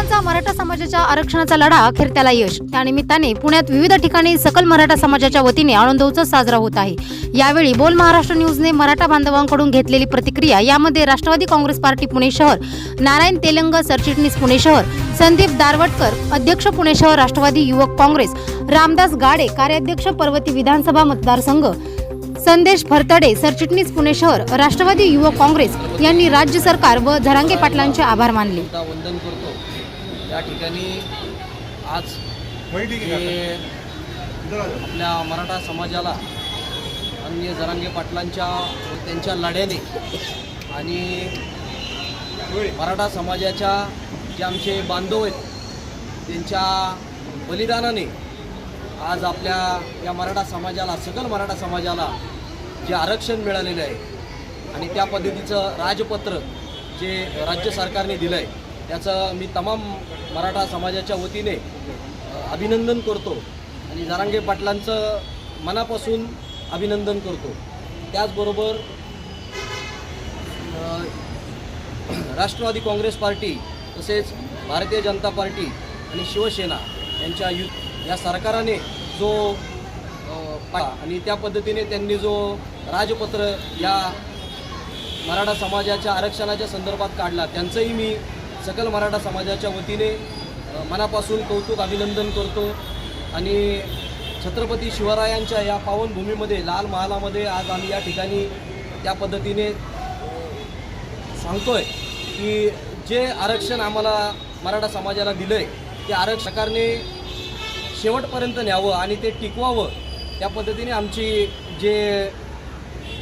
वर्षांचा मराठा समाजाच्या आरक्षणाचा लढा अखेर त्याला यश. त्यानिमित्ताने पुण्यात विविध ठिकाणी सकल मराठा समाजाच्या वतीने आनंदोत्सव साजरा होत आहे. यावेळी बोल महाराष्ट्र न्यूजने मराठा बांधवांकडून घेतलेली प्रतिक्रिया यामध्ये राष्ट्रवादी काँग्रेस पार्टी पुणे शहर नारायण तेलंग सरचिटणीस पुणे शहर संदीप दारवटकर अध्यक्ष पुणे शहर राष्ट्रवादी युवक काँग्रेस रामदास गाडे कार्याध्यक्ष पर्वती विधानसभा मतदारसंघ संदेश फरतडे सरचिटणीस पुणे शहर राष्ट्रवादी युवक काँग्रेस यांनी राज्य सरकार व झरांगे पाटलांचे आभार मानले. वंदन करतो. या ठिकाणी आज आपल्या मराठा समाजाला अन्य जरांगे पाटलांच्या त्यांच्या लढ्याने आणि मराठा समाजाच्या जे आमचे बांधव आहेत त्यांच्या बलिदानाने आज आपल्या या मराठा समाजाला सकल मराठा समाजाला जे आरक्षण मिळालेलं आहे आणि त्या पद्धतीचं राजपत्र जे राज्य सरकारने दिलं आहे त्याचं मी तमाम मराठा समाजाच्या वतीने अभिनंदन करतो आणि जारांगे पाटलांचं मनापासून अभिनंदन करतो. त्याचबरोबर राष्ट्रवादी काँग्रेस पार्टी तसेच भारतीय जनता पार्टी आणि शिवसेना यांच्या यु या सरकाराने जो आणि त्या पद्धतीने त्यांनी जो राजपत्र या मराठा समाजाच्या आरक्षणाच्या संदर्भात काढला त्यांचंही मी सकल मराठा समाजाच्या वतीने मनापासून कौतुक अभिनंदन करतो. आणि छत्रपती शिवरायांच्या या पावनभूमीमध्ये लाल महालामध्ये आज आम्ही या ठिकाणी त्या पद्धतीने सांगतोय की जे आरक्षण आम्हाला मराठा समाजाला दिलं आहे ते आरक्षकाने शेवटपर्यंत न्यावं आणि ते टिकवावं त्या पद्धतीने आमची जे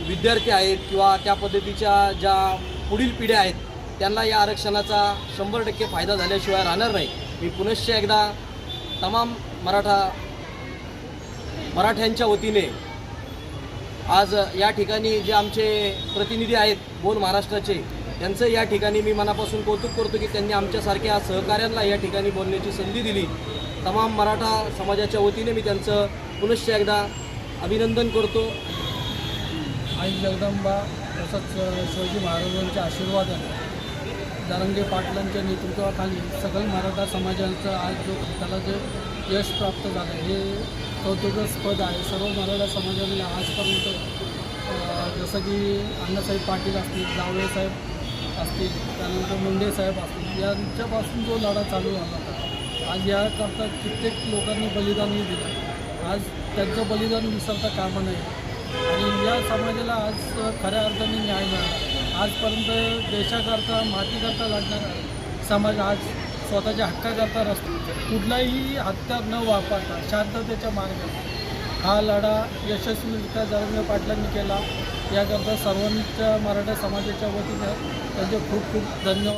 विद्यार्थी आहेत किंवा त्या पद्धतीच्या ज्या पुढील पिढ्या आहेत त्यांना या आरक्षणाचा शंभर टक्के फायदा झाल्याशिवाय राहणार नाही. मी पुनश्च एकदा तमाम मराठा मराठ्यांच्या वतीने आज या ठिकाणी जे आमचे प्रतिनिधी आहेत बोल महाराष्ट्राचे त्यांचं या ठिकाणी मी मनापासून कौतुक करतो की त्यांनी आमच्यासारख्या सहकाऱ्यांना या ठिकाणी बोलण्याची संधी दिली. तमाम मराठा समाजाच्या वतीने मी त्यांचं पुनश्च एकदा अभिनंदन करतो. आई जगदंबा तसंच शिवाजी महाराजांच्या आशीर्वादाने दारंगे पाटलांच्या नेतृत्वाखाली सगळं मराठा समाजांचं आज जो त्याला जे यश प्राप्त झालं हे कौतुकास्पद आहे. सर्व मराठा समाजाने आजपर्यंत जसं की अण्णासाहेब पाटील असतील जावळेसाहेब असतील त्यानंतर मुंडे साहेब असतील यांच्यापासून जो लढा चालू झाला होता आज याकरता कित्येक लोकांनी बलिदानही दिलं. आज त्यांचं बलिदान विसरता कामं नये. आणि या समाजाला आज खऱ्या अर्थाने न्याय मिळाला. आजपर्यंत देशाकरता मातीकरता लढणारा समाज आज स्वतःच्या हक्काकरता रस्ते. कुठलाही हत्यार न वापरता शांततेच्या मार्गाने हा लढा यशस्वीरित्या जरंगे पाटलांनी केला. याकरता सर्वांच्या मराठा समाजाच्या वतीने त्यांचे खूप खूप धन्यवाद.